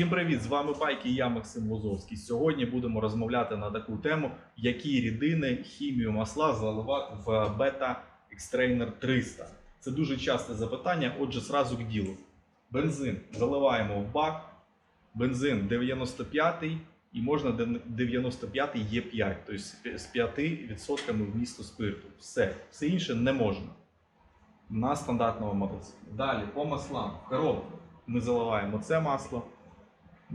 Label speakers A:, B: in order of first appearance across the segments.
A: Всім привіт! З вами Байк і я Максим Лозовський. Сьогодні будемо розмовляти на таку тему, які рідини хімію масла заливати в бета Extrainer 300. Це дуже часте запитання. Отже, зразу к ділу. Бензин заливаємо в бак, бензин 95 і можна 95 Е5, тобто з 5% вмісту спирту. Все, все інше не можна на стандартному мотоциклі. Далі по маслам в коробку ми заливаємо це масло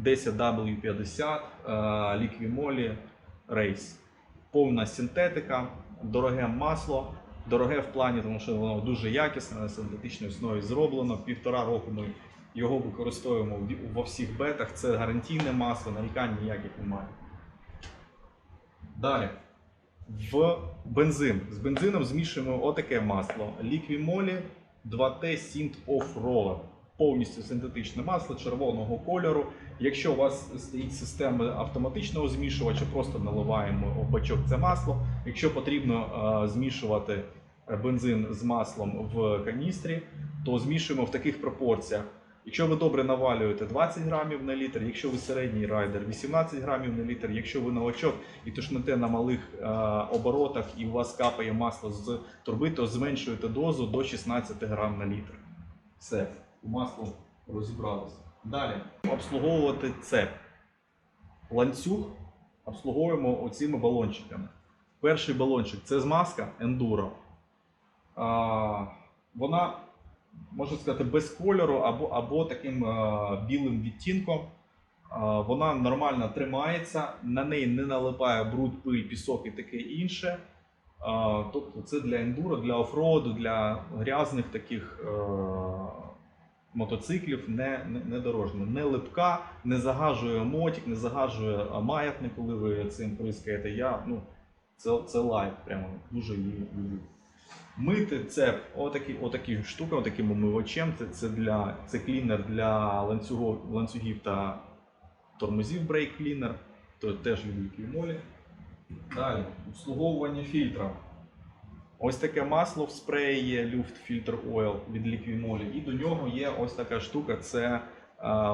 A: 10W50 е, Liquimoli Race. Повна синтетика, дороге масло. Дороге в плані, тому що воно дуже якісне, на синтетичній основі зроблено. Півтора року ми його використовуємо во всіх бетах. Це гарантійне масло, нарікань ніяких немає. Далі. В бензин. З бензином змішуємо отаке масло. Liquimoli 2T Synth Off Roller. Повністю синтетичне масло червоного кольору. Якщо у вас стоїть система автоматичного змішувача, просто наливаємо в бачок це масло. Якщо потрібно е, змішувати бензин з маслом в каністрі, то змішуємо в таких пропорціях. Якщо ви добре навалюєте 20 грамів на літр, якщо ви середній райдер 18 грамів на літр, якщо ви новачок і тушнете на малих е, оборотах і у вас капає масло з турби, то зменшуєте дозу до 16 грам на літр. Все, масло розібралося. Далі обслуговувати цеп. Ланцюг обслуговуємо оціми балончиками. Перший балончик це змазка Enduro. А, вона, можна сказати, без кольору або, або таким а, білим відтінком. А, вона нормально тримається, на неї не налипає бруд, пиль, пісок і таке інше. А, тобто це для ендуро, для офроуду, для грязних таких е, мотоциклів не, не, не дорожньо. Не липка, не загажує мотик, не загажує маятник, коли ви цим прискаєте. Я, ну, це, це лайк, прямо дуже її люблю. Мити це отакі, отакі штука, отаким омивачем. Це, це, для, це клінер для ланцюгов, ланцюгів та тормозів брейк клінер, то теж люблю клімолі. Далі, обслуговування фільтра. Ось таке масло в спреї є Luft Filter Oil від Liquimoli. І до нього є ось така штука це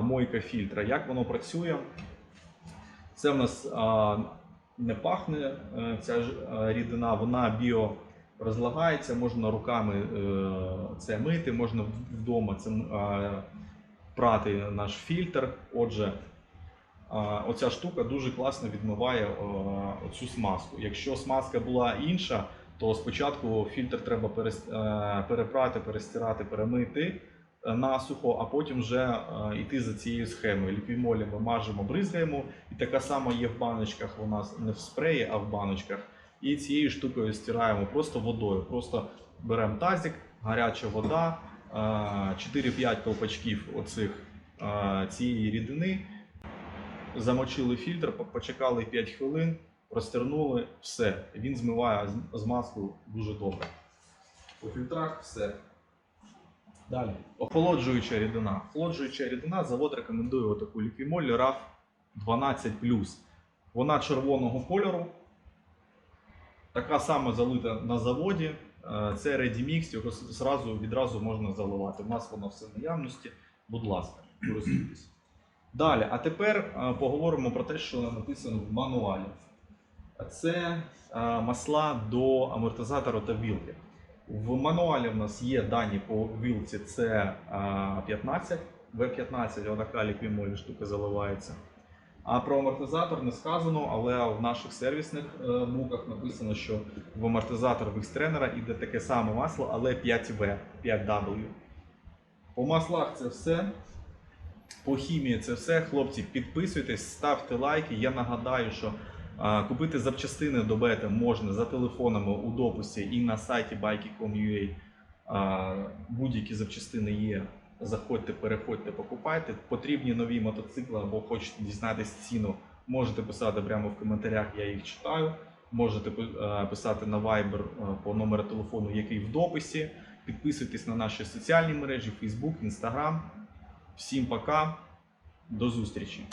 A: мойка фільтра. Як воно працює? Це в нас не пахне е, ця ж рідина, вона біо розлагається, можна руками е, це мити, можна вдома е, прати наш фільтр. Отже, оця штука дуже класно відмиває оцю смазку. Якщо смазка була інша, то спочатку фільтр треба е, перепрати, перестирати, перемити е, насухо, а потім вже е, йти за цією схемою. Ліпімолі ми мажемо, бризгаємо, і така сама є в баночках. У нас не в спреї, а в баночках. І цією штукою стираємо просто водою. Просто беремо тазик, гаряча вода, е, 4-5 колпачків оцих цієї рідини замочили фільтр, почекали 5 хвилин, розтернули, все. Він змиває з- змазку дуже добре. По фільтрах все. Далі. Охолоджуюча рідина. Охолоджуюча рідина, завод рекомендує отаку Liquimol RAF 12 Вона червоного кольору. Така сама залита на заводі. Е, Це Ready його зразу, відразу можна заливати. У нас воно все в наявності. Будь ласка, користуйтесь. Далі, а тепер е, поговоримо про те, що написано в мануалі. Це е, масла до амортизатора та вілки. В мануалі в нас є дані по вілці це е, 15, В15, отака ліквімолі штука заливається. А про амортизатор не сказано, але в наших сервісних е, буках написано, що в амортизатор в Xtrainer йде таке саме масло, але 5В, 5W. По маслах це все. По хімії це все. Хлопці, підписуйтесь, ставте лайки. Я нагадаю, що купити запчастини до бета можна за телефонами у дописі і на сайті bike.com.ua. Будь-які запчастини є. Заходьте, переходьте, покупайте. Потрібні нові мотоцикли або хочете дізнатися ціну, можете писати прямо в коментарях, я їх читаю. Можете писати на Viber по номеру телефону, який в дописі. Підписуйтесь на наші соціальні мережі: Facebook, Instagram. Всім пока, до зустрічі!